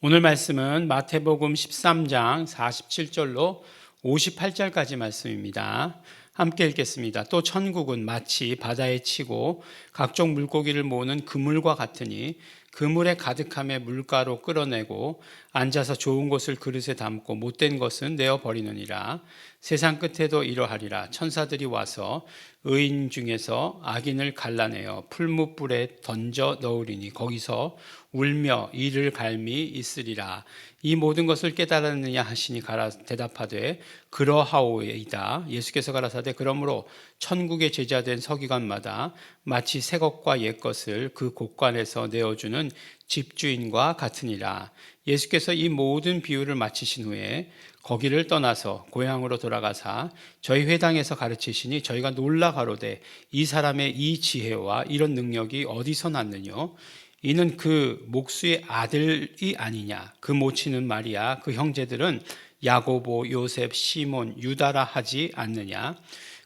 오늘 말씀은 마태복음 13장 47절로 58절까지 말씀입니다. 함께 읽겠습니다. 또 천국은 마치 바다에 치고 각종 물고기를 모으는 그물과 같으니 그물에 가득함에 물가로 끌어내고 앉아서 좋은 것을 그릇에 담고 못된 것은 내어 버리느니라. 세상 끝에도 이러하리라. 천사들이 와서 의인 중에서 악인을 갈라내어 풀무불에 던져 넣으리니 거기서 울며 이를 갈미 있으리라. 이 모든 것을 깨달았느냐 하시니 가라 대답하되 그러하오이다. 예수께서 가라사대 그러므로 천국의 제자된 서기관마다 마치 새 것과 옛 것을 그 곳간에서 내어주는 집주인과 같으니라. 예수께서 이 모든 비유를 마치신 후에 거기를 떠나서 고향으로 돌아가사 저희 회당에서 가르치시니 저희가 놀라 가로되 이 사람의 이 지혜와 이런 능력이 어디서 났느뇨? 이는 그 목수의 아들이 아니냐? 그 모치는 마리아, 그 형제들은 야고보, 요셉, 시몬, 유다라 하지 않느냐?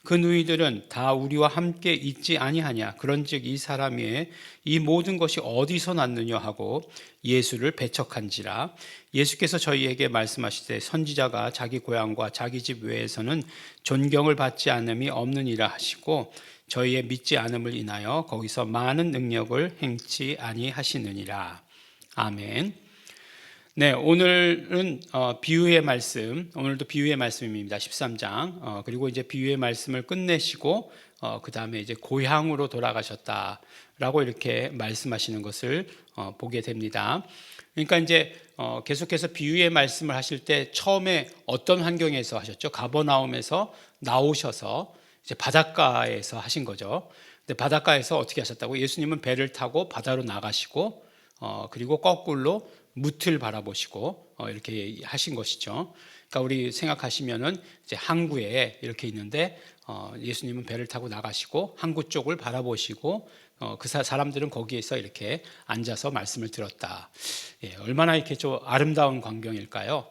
그 누이들은 다 우리와 함께 있지 아니하냐? 그런즉 이 사람의 이 모든 것이 어디서 났느냐 하고 예수를 배척한지라. 예수께서 저희에게 말씀하시되 선지자가 자기 고향과 자기 집 외에서는 존경을 받지 않음이 없느니라 하시고 저희의 믿지 않음을 인하여 거기서 많은 능력을 행치 아니하시느니라. 아멘. 네, 오늘은 어, 비유의 말씀, 오늘도 비유의 말씀입니다. 13장. 어, 그리고 이제 비유의 말씀을 끝내시고 어, 그 다음에 이제 고향으로 돌아가셨다라고 이렇게 말씀하시는 것을 어, 보게 됩니다. 그러니까 이제 어, 계속해서 비유의 말씀을 하실 때 처음에 어떤 환경에서 하셨죠? 가버나움에서 나오셔서 이제 바닷가에서 하신 거죠. 근데 바닷가에서 어떻게 하셨다고? 예수님은 배를 타고 바다로 나가시고 어, 그리고 거꾸로 무틀 바라보시고 어, 이렇게 하신 것이죠. 그러니까 우리 생각하시면은 이제 항구에 이렇게 있는데 어, 예수님은 배를 타고 나가시고 항구 쪽을 바라보시고 어, 그 사- 사람들은 거기에서 이렇게 앉아서 말씀을 들었다. 예, 얼마나 이렇게 좀 아름다운 광경일까요?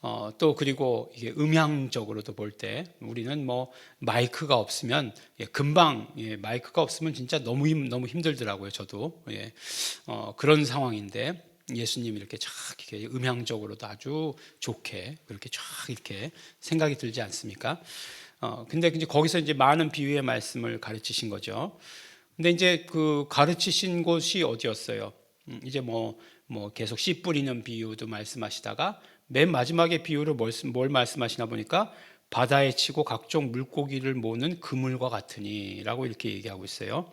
어, 또 그리고 이게 음향적으로도 볼 때 우리는 뭐 마이크가 없으면 예, 금방 예, 마이크가 없으면 진짜 너무 힘, 너무 힘들더라고요. 저도 예, 어, 그런 상황인데 예수님 이렇게 쫙 이렇게 음향적으로도 아주 좋게 그렇게 쫙 이렇게 생각이 들지 않습니까? 어, 근데 이제 거기서 이제 많은 비유의 말씀을 가르치신 거죠. 근데 이제 그 가르치신 곳이 어디였어요? 음, 이제 뭐, 뭐 계속 씨 뿌리는 비유도 말씀하시다가 맨 마지막에 비유를 뭘, 뭘 말씀하시나 보니까 바다에 치고 각종 물고기를 모는 그물과 같으니라고 이렇게 얘기하고 있어요.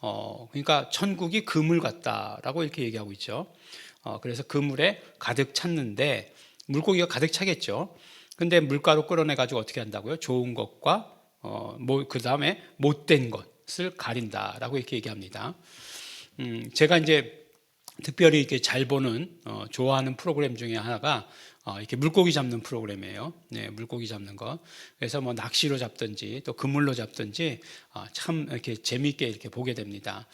어, 그러니까 천국이 그물 같다라고 이렇게 얘기하고 있죠. 어, 그래서 그물에 가득 찼는데 물고기가 가득 차겠죠. 근데 물가로 끌어내 가지고 어떻게 한다고요? 좋은 것과 어, 뭐, 그 다음에 못된 것 을 가린다라고 이렇게 얘기합니다. 음, 제가 이제 특별히 이렇게 잘 보는 어, 좋아하는 프로그램 중에 하나가 어, 이렇게 물고기 잡는 프로그램이에요. 네, 물고기 잡는 거. 그래서 뭐 낚시로 잡든지 또 그물로 잡든지 어, 참 이렇게 재미있게 이렇게 보게 됩니다.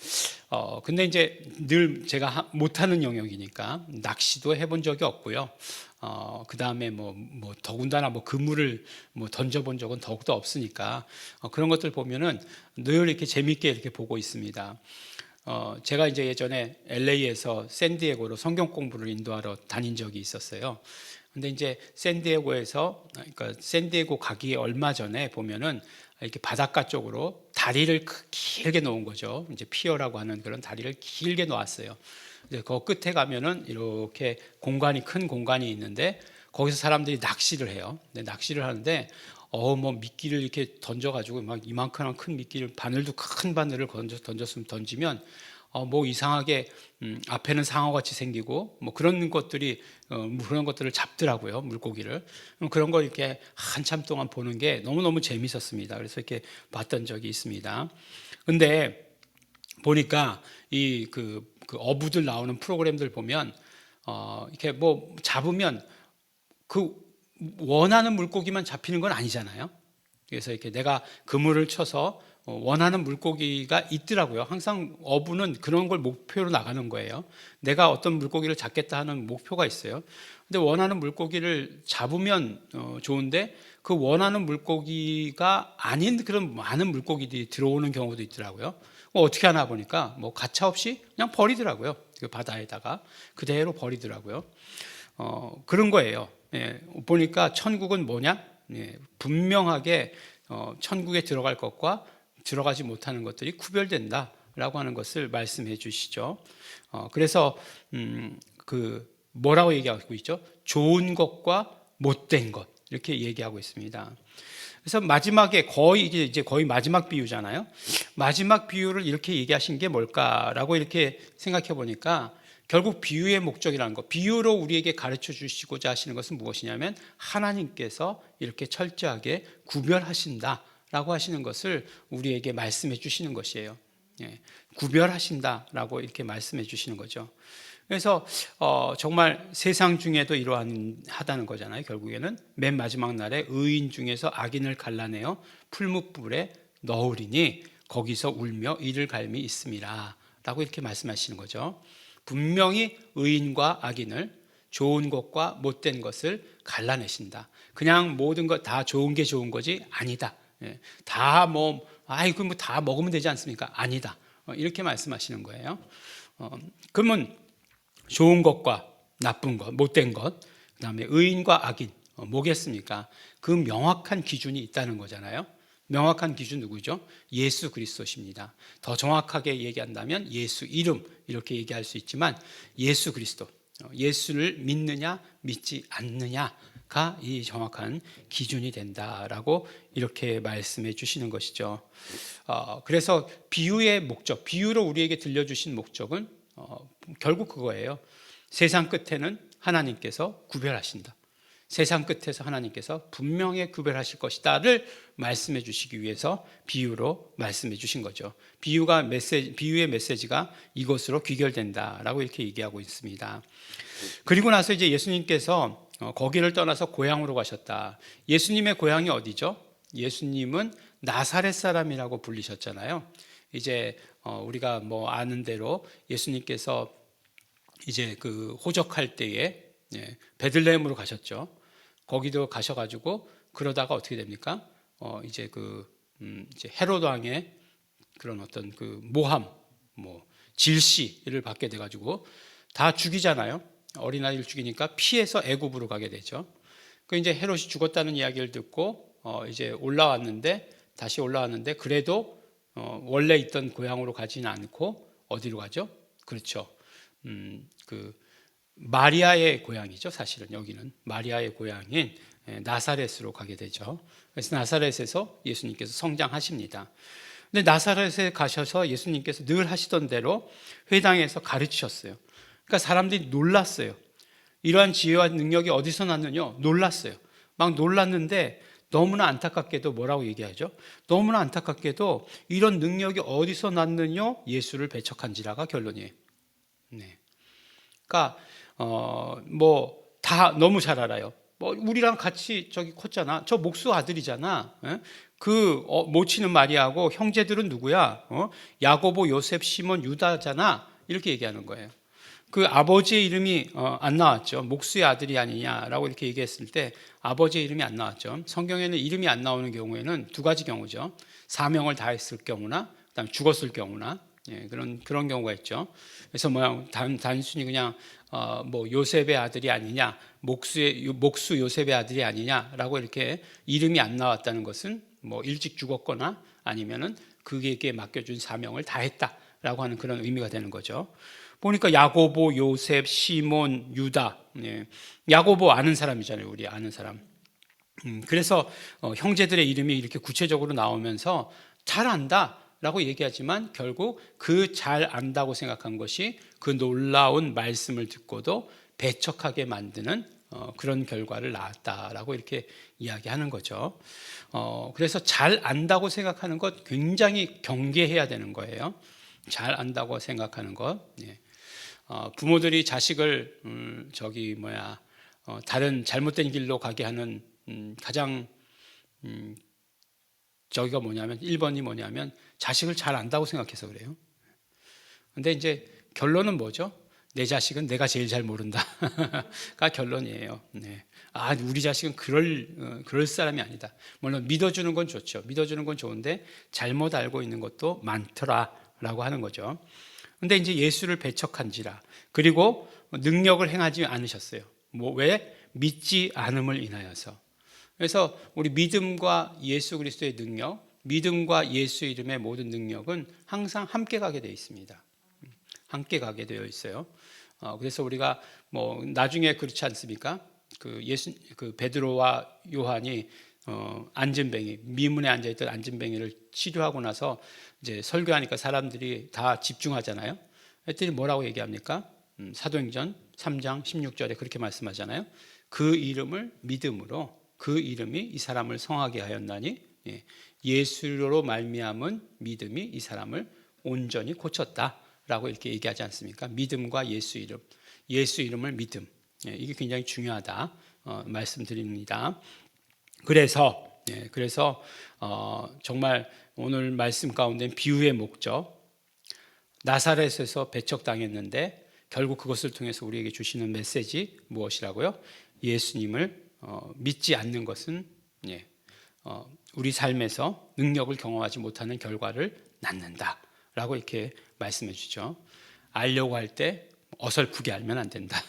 어, 근데 이제 늘 제가 하- 못하는 영역이니까 낚시도 해본 적이 없고요. 어, 그 다음에 뭐, 뭐, 더군다나 뭐 그물을 뭐 던져본 적은 더욱더 없으니까 어, 그런 것들 보면은 늘 이렇게 재미있게 이렇게 보고 있습니다. 어, 제가 이제 예전에 LA에서 샌디에고로 성경 공부를 인도하러 다닌 적이 있었어요. 근데 이제 샌디에고에서 그러니까 샌디에고 가기 얼마 전에 보면은 이렇게 바닷가 쪽으로 다리를 크- 길게 놓은 거죠. 이제 피어라고 하는 그런 다리를 길게 놓았어요. 이제 그 끝에 가면은 이렇게 공간이 큰 공간이 있는데 거기서 사람들이 낚시를 해요. 근데 낚시를 하는데 어뭐 미끼를 이렇게 던져가지고 막 이만큼한 큰 미끼를 바늘도 큰 바늘을 던져 던졌으면 던지면 어 뭐 이상하게 음, 앞에는 상어 같이 생기고 뭐 그런 것들이 어, 뭐 그런 것들을 잡더라고요 물고기를 음, 그런 걸 이렇게 한참 동안 보는 게 너무 너무 재밌었습니다. 그래서 이렇게 봤던 적이 있습니다. 근데 보니까 이그 어부들 나오는 프로그램들 보면 어 이렇게 뭐 잡으면 그 원하는 물고기만 잡히는 건 아니잖아요. 그래서 이렇게 내가 그물을 쳐서 어, 원하는 물고기가 있더라고요. 항상 어부는 그런 걸 목표로 나가는 거예요. 내가 어떤 물고기를 잡겠다 하는 목표가 있어요. 근데 원하는 물고기를 잡으면 어, 좋은데 그 원하는 물고기가 아닌 그런 많은 물고기들이 들어오는 경우도 있더라고요. 뭐 어떻게 하나 보니까 뭐 가차 없이 그냥 버리더라고요. 그 바다에다가 그대로 버리더라고요. 어, 그런 거예요. 예, 보니까 천국은 뭐냐? 예, 분명하게 어, 천국에 들어갈 것과 들어가지 못하는 것들이 구별된다라고 하는 것을 말씀해 주시죠. 어, 그래서 음, 그 뭐라고 얘기하고 있죠? 좋은 것과 못된 것 이렇게 얘기하고 있습니다. 그래서 마지막에 거의 이제 거의 마지막 비유잖아요. 마지막 비유를 이렇게 얘기하신 게 뭘까라고 이렇게 생각해 보니까 결국 비유의 목적이라는 것, 비유로 우리에게 가르쳐 주시고자 하시는 것은 무엇이냐면 하나님께서 이렇게 철저하게 구별하신다라고 하시는 것을 우리에게 말씀해 주시는 것이에요. 예, 구별하신다라고 이렇게 말씀해 주시는 거죠. 그래서 어, 정말 세상 중에도 이러하다는 거잖아요. 결국에는 맨 마지막 날에 의인 중에서 악인을 갈라내어 풀무불에 넣으리니 거기서 울며 이를 갈미 있음이라라고 이렇게 말씀하시는 거죠. 분명히 의인과 악인을 좋은 것과 못된 것을 갈라내신다. 그냥 모든 것 다 좋은 게 좋은 거지 아니다. 예, 다뭐 아이고 뭐 다 먹으면 되지 않습니까? 아니다. 어, 이렇게 말씀하시는 거예요. 어, 그러면 좋은 것과 나쁜 것, 못된 것, 그다음에 의인과 악인 어, 뭐겠습니까? 그 명확한 기준이 있다는 거잖아요. 명확한 기준 누구죠? 예수 그리스도십니다. 더 정확하게 얘기한다면 예수 이름 이렇게 얘기할 수 있지만 예수 그리스도, 어, 예수를 믿느냐 믿지 않느냐가 이 정확한 기준이 된다라고 이렇게 말씀해 주시는 것이죠. 어, 그래서 비유의 목적, 비유로 우리에게 들려주신 목적은 어, 결국 그거예요. 세상 끝에는 하나님께서 구별하신다. 세상 끝에서 하나님께서 분명히 구별하실 것이다를 말씀해 주시기 위해서 비유로 말씀해 주신 거죠. 비유가 메시지, 비유의 메시지가 이것으로 귀결된다라고 이렇게 얘기하고 있습니다. 그리고 나서 이제 예수님께서 어, 거기를 떠나서 고향으로 가셨다. 예수님의 고향이 어디죠? 예수님은 나사렛 사람이라고 불리셨잖아요. 이제 어, 우리가 뭐 아는 대로 예수님께서 이제 그 호적할 때에 예, 베들레헴으로 가셨죠. 거기도 가셔가지고 그러다가 어떻게 됩니까? 어 이제 그 음, 이제 헤로드 왕의 그런 어떤 그 모함, 뭐 질시를 받게 돼가지고 다 죽이잖아요. 어린아이를 죽이니까 피해서 애굽으로 가게 되죠. 그 이제 헤롯이 죽었다는 이야기를 듣고 어 이제 올라왔는데 다시 올라왔는데 그래도 어 원래 있던 고향으로 가지는 않고 어디로 가죠? 그렇죠. 음, 그 마리아의 고향이죠. 사실은 여기는 마리아의 고향인 예, 나사렛으로 가게 되죠. 그래서 나사렛에서 예수님께서 성장하십니다. 근데 나사렛에 가셔서 예수님께서 늘 하시던 대로 회당에서 가르치셨어요. 그러니까 사람들이 놀랐어요. 이러한 지혜와 능력이 어디서 났느냐? 놀랐어요. 막 놀랐는데 너무나 안타깝게도 뭐라고 얘기하죠? 너무나 안타깝게도 이런 능력이 어디서 났느냐? 예수를 배척한지라가 결론이에요. 네. 그러니까 어뭐 다 너무 잘 알아요. 뭐 우리랑 같이 저기 컸잖아. 저 목수 아들이잖아. 예? 그 어, 모치는 마리아하고 형제들은 누구야? 어? 야고보, 요셉, 시몬, 유다잖아. 이렇게 얘기하는 거예요. 그 아버지의 이름이 어, 안 나왔죠. 목수의 아들이 아니냐라고 이렇게 얘기했을 때 아버지의 이름이 안 나왔죠. 성경에는 이름이 안 나오는 경우에는 두 가지 경우죠. 사명을 다했을 경우나 그다음 죽었을 경우나 예, 그런 그런 경우가 있죠. 그래서 뭐 단, 단순히 그냥 어, 뭐 요셉의 아들이 아니냐, 목수의 목수 요셉의 아들이 아니냐라고 이렇게 이름이 안 나왔다는 것은 뭐 일찍 죽었거나 아니면은 그에게 맡겨준 사명을 다했다라고 하는 그런 의미가 되는 거죠. 보니까 야고보, 요셉, 시몬, 유다. 예. 야고보 아는 사람이잖아요, 우리 아는 사람. 음, 그래서 어, 형제들의 이름이 이렇게 구체적으로 나오면서 잘 안다. 라고 얘기하지만 결국 그 잘 안다고 생각한 것이 그 놀라운 말씀을 듣고도 배척하게 만드는 어, 그런 결과를 낳았다라고 이렇게 이야기하는 거죠. 어, 그래서 잘 안다고 생각하는 것 굉장히 경계해야 되는 거예요. 잘 안다고 생각하는 것. 예. 어, 부모들이 자식을 음, 저기 뭐야 어, 다른 잘못된 길로 가게 하는 음, 가장 음, 저기가 뭐냐면 1번이 뭐냐면 자식을 잘 안다고 생각해서 그래요. 근데 이제 결론은 뭐죠? 내 자식은 내가 제일 잘 모른다가 결론이에요. 네. 아, 우리 자식은 그럴 어, 그럴 사람이 아니다. 물론 믿어주는 건 좋죠. 믿어주는 건 좋은데 잘못 알고 있는 것도 많더라. 라고 하는 거죠. 근데 이제 예수를 배척한지라 그리고 능력을 행하지 않으셨어요. 뭐 왜? 믿지 않음을 인하여서. 그래서 우리 믿음과 예수 그리스도의 능력, 믿음과 예수 이름의 모든 능력은 항상 함께 가게 되어 있습니다. 함께 가게 되어 있어요. 어, 그래서 우리가 뭐 나중에 그렇지 않습니까? 그 예수 그 베드로와 요한이 어, 안전뱅이 미문에 앉아 있던 안전뱅이를 치료하고 나서 이제 설교하니까 사람들이 다 집중하잖아요. 했더니 뭐라고 얘기합니까? 음, 사도행전 3장 16절에 그렇게 말씀하잖아요. 그 이름을 믿음으로 그 이름이 이 사람을 성하게 하였나니 예, 예수로 말미암은 믿음이 이 사람을 온전히 고쳤다라고 이렇게 얘기하지 않습니까? 믿음과 예수 이름, 예수 이름을 믿음 예, 이게 굉장히 중요하다 어, 말씀드립니다. 그래서 예, 그래서 어, 정말 오늘 말씀 가운데 비유의 목적 나사렛에서 배척당했는데 결국 그것을 통해서 우리에게 주시는 메시지 무엇이라고요? 예수님을 어, 믿지 않는 것은 예, 어, 우리 삶에서 능력을 경험하지 못하는 결과를 낳는다 라고 이렇게 말씀해 주죠. 알려고 할 때 어설프게 알면 안 된다.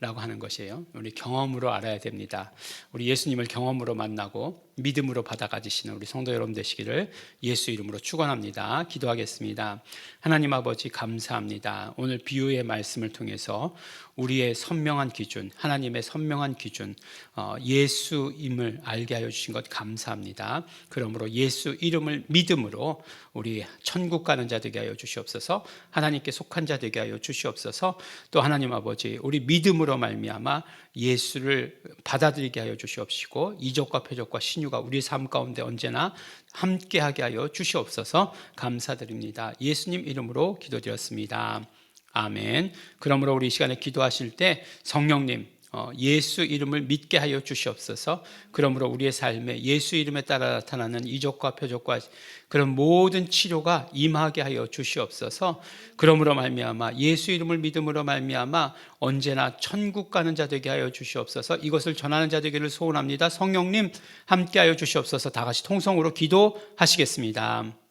라고 하는 것이에요. 우리 경험으로 알아야 됩니다. 우리 예수님을 경험으로 만나고 믿음으로 받아가지시는 우리 성도 여러분 되시기를 예수 이름으로 축원합니다. 기도하겠습니다. 하나님 아버지 감사합니다. 오늘 비유의 말씀을 통해서 우리의 선명한 기준, 하나님의 선명한 기준, 어, 예수임을 알게 하여 주신 것 감사합니다. 그러므로 예수 이름을 믿음으로 우리 천국 가는 자 되게 하여 주시옵소서. 하나님께 속한 자 되게 하여 주시옵소서. 또 하나님 아버지 우리 믿음으로 말미암아 예수를 받아들이게 하여 주시옵시고 이적과 표적과 신유가 우리 삶 가운데 언제나 함께하게 하여 주시옵소서 감사드립니다. 예수님 이름으로 기도드렸습니다. 아멘. 그러므로 우리 이 시간에 기도하실 때 성령님 어, 예수 이름을 믿게 하여 주시옵소서. 그러므로 우리의 삶에 예수 이름에 따라 나타나는 이적과 표적과 그런 모든 치료가 임하게 하여 주시옵소서. 그러므로 말미암아 예수 이름을 믿음으로 말미암아 언제나 천국 가는 자 되게 하여 주시옵소서. 이것을 전하는 자 되기를 소원합니다. 성령님 함께 하여 주시옵소서. 다 같이 통성으로 기도하시겠습니다.